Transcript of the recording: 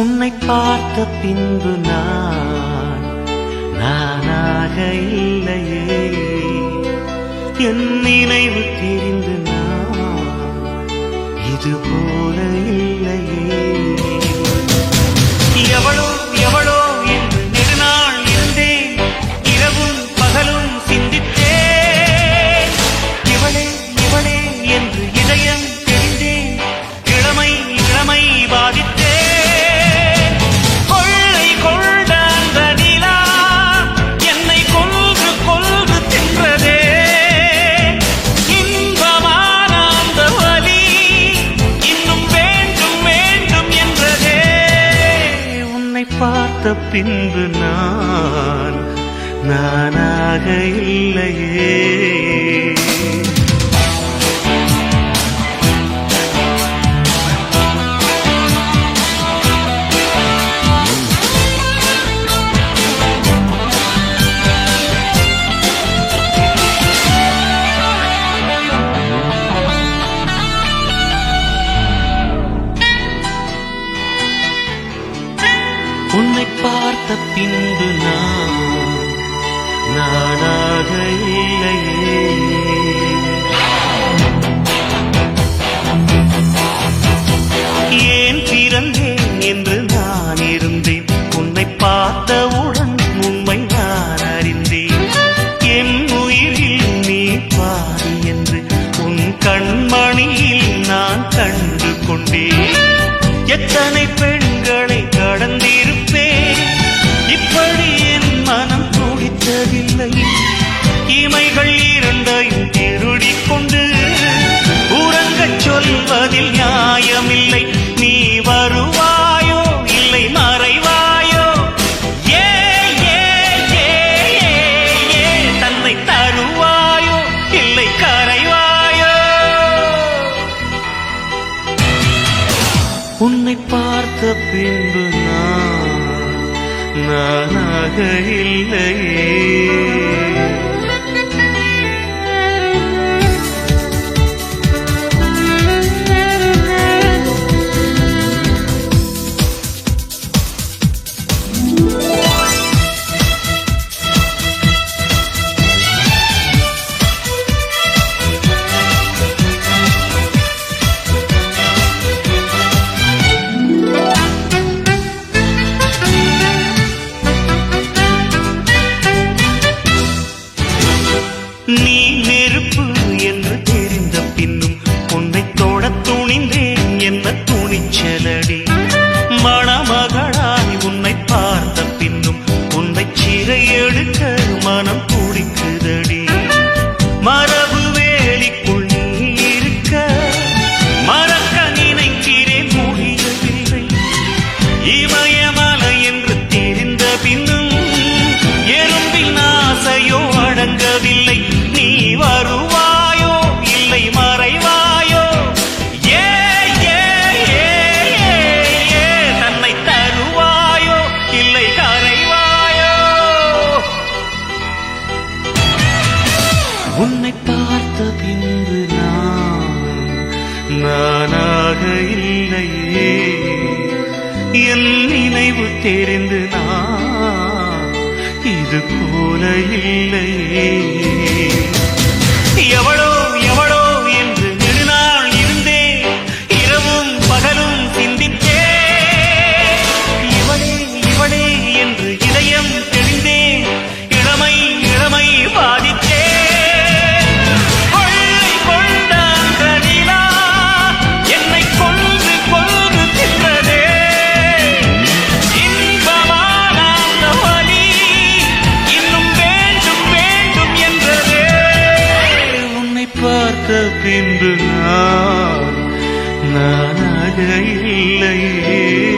உன்னை பார்த்த பின்பு நான் நானாக இல்லையே. என் நினைவு தெரிந்து நான் இது போல இல்லையே. பார்த்த பின்பு நான் நானாக இல்லையே. உன்னை பார்த்த பின்பு நான் நானாக இல்லையே. ஏன் பிறந்தேன் என்று நான் இருந்தேன்? உன்னை பார்த்தவுடன் உண்மை நான் அறிந்தேன். என் உயிரில் நீ பாதி என்று உன் கண்மணியில் நான் கண்டு கொண்டேன். எத்தனை பெண்களை கடந்திருப்பேன்? இப்படி என் மனம் துடித்ததில்லை. இமைகள் உன்னை பார்த்த பின்பு நான் நானாக இல்லையே. உன்னை எடுக்க மனம் இல்லையே என் நினைவு தெரிந்து நான் இது போல இல்லையே. எவளோ இல்லையே